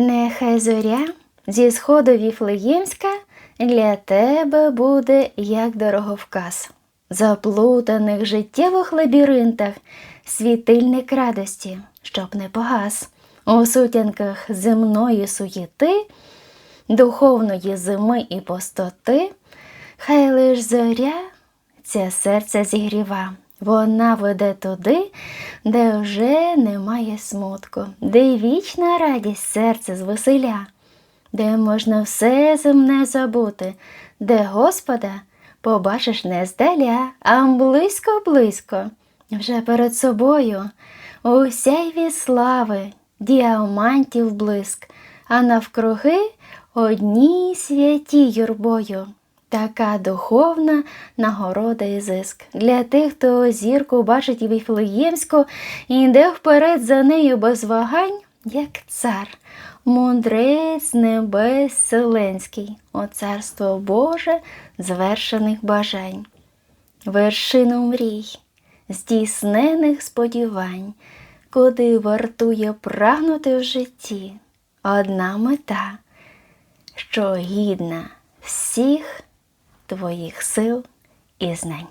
Нехай зоря зі сходу Віфлеємська для тебе буде як дороговказ. Заплутаних життєвих лабіринтах світильник радості, щоб не погас. У сутінках земної суєти, духовної зими і пустоти, хай лиш зоря це серце зігріва. Вона веде туди, де вже немає смутку, де вічна радість серце звеселя, де можна все земне забути, де Господа побачиш не здаля, а близько-близько, вже перед собою, у сяйві слави, діамантів блиск, а навкруги одній святій юрбою. Така духовна нагорода і зиск. Для тих, хто зірку бачить Віфлеємську і йде вперед за нею без вагань, як цар, мудрець небес Вселенський, о царство Боже звершених бажань, вершину мрій, здійснених сподівань, куди вартує прагнути в житті. Одна мета, що гідна всіх твоїх сил і знань.